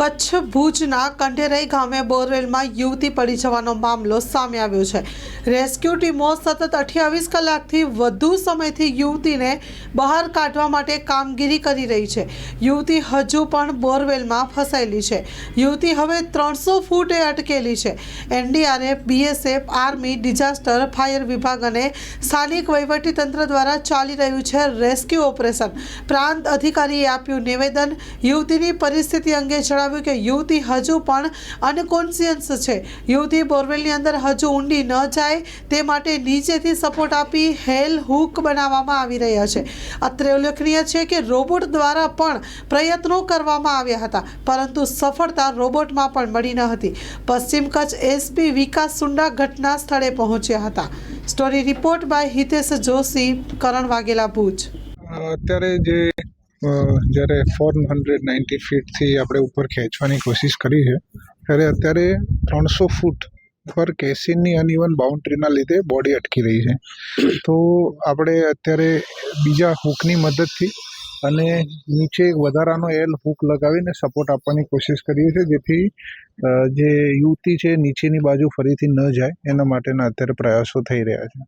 કચ્છ ભુજના કંઢેરાઈ ગામે બોરવેલમાં યુવતી પડી જવાનો મામલો સામે આવ્યો છે. રેસ્ક્યુ ટીમો સતત અઠ્યાવીસ કલાકથી વધુ સમયથી યુવતીને બહાર કાઢવા માટે કામગીરી કરી રહી છે. યુવતી હજુ પણ બોરવેલમાં ફસાયેલી છે. યુવતી હવે ત્રણસો ફૂટે અટકેલી છે. NDRF, BSF, army, disaster, fire વિભાગ અને સ્થાનિક વહીવટીતંત્ર દ્વારા ચાલી રહ્યું છે રેસ્ક્યુ ઓપરેશન. પ્રાંત અધિકારીએ આપ્યું નિવેદન. યુવતીની પરિસ્થિતિ અંગે જણાવ્યું કે યુવતી હજુ પણ અનકોન્શિયસ છે. યુવતી બોરવેલની અંદર હજુ ઊંડી ન જાય, તે માટે નીચેથી સપોર્ટ આપી હેલ હુક બનાવવામાં આવી રહ્યા છે. અત્રે ઉલ્લેખનીય છે કે રોબોટ દ્વારા પણ પ્રયત્નો કરવામાં આવ્યા હતા, પરંતુ સફળતા રોબોટમાં પણ મળી ન હતી. પશ્ચિમ કચ્છ એસપી વિકાસ સુંડા ઘટના સ્થળે પહોંચ્યા હતા. Story report by Hitesh Joshi, Karan Vaghela Bhuj. અત્યારે જે જ્યારે ફોર હંડ્રેડ નાઇન્ટી ફીટથી આપણે ઉપર ખેંચવાની કોશિશ કરી છે ત્યારે અત્યારે ત્રણસો ફૂટ પર કેસિનની અનઇવન બાઉન્ડ્રીના લીધે બોડી અટકી રહી છે. તો આપણે અત્યારે બીજા હૂકની મદદથી અને નીચે વધારાનો એલ હૂક લગાવીને સપોર્ટ આપવાની કોશિશ કરીએ છીએ જેથી જે યુવતી છે નીચેની બાજુ ફરીથી ન જાય એના માટેના અત્યારે પ્રયાસો થઈ રહ્યા છે.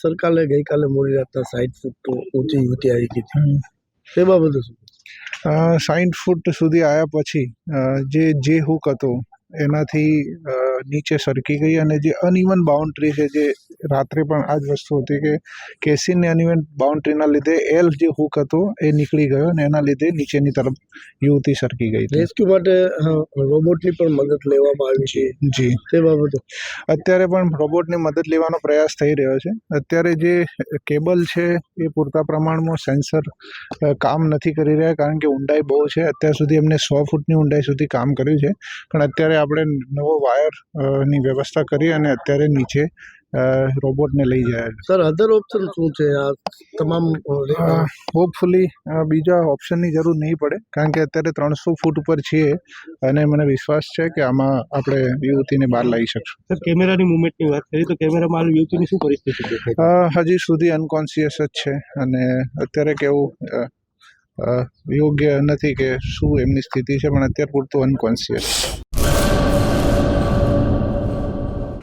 સરકારે ગઈકાલે મોડી રાતના સાઠ ફૂટ ઊંચી યુવતી આવી ગઈ તે બાબતે શું સાઠ ફૂટ સુધી આવ્યા પછી જે જે હુક હતો એનાથી નીચે સરકી ગઈ અને જે અનઇવન બાઉન્ડ્રી છે જે રાત્રે પણ આ જ વસ્તુ હતી કે કેસીનની અનઇવન બાઉન્ડ્રીના લીધે એલ જે હુક હતો એ નીકળી ગયો અને એના લીધે નીચેની તરફ યુવતી સરકી ગઈ રેસ્ક્યુ માટે રોબોટની પણ મદદ લેવામાં આવી છે. જી. તે બાબતે. અત્યારે પણ રોબોટની મદદ લેવાનો પ્રયાસ થઈ રહ્યો છે. અત્યારે જે કેબલ છે એ પૂરતા પ્રમાણમાં સેન્સર કામ નથી કરી રહ્યા કારણ કે ઊંડાઈ બહુ છે. અત્યાર સુધી એમને સો ફૂટની ઊંડાઈ સુધી કામ કર્યું છે. પણ અત્યારે આપણે નવો વાયરની વ્યવસ્થા કરી અને અત્યારે નીચે અ, રોબોટને લઈ જાય સર અધર ઓપ્શન શું છે? આ તમામ હોપફુલી બીજા ઓપ્શનની જરૂર નહીં પડે કારણ કે અત્યારે ત્રણસો ફૂટ ઉપર છીએ અને મને વિશ્વાસ છે કે આમાં આપણે યુવતીને બહાર લાવી શકશું. સર કેમેરાની મુવમેન્ટની વાત કરીએ તો કેમેરામાં હાલ યુવતીની શું પરિસ્થિતિ હજી સુધી અનકોન્શિયસ જ છે અને અત્યારે કેવું યોગ્ય નથી કે શું એમની સ્થિતિ છે પણ અત્યારે પૂરતું અનકોન્શિયસ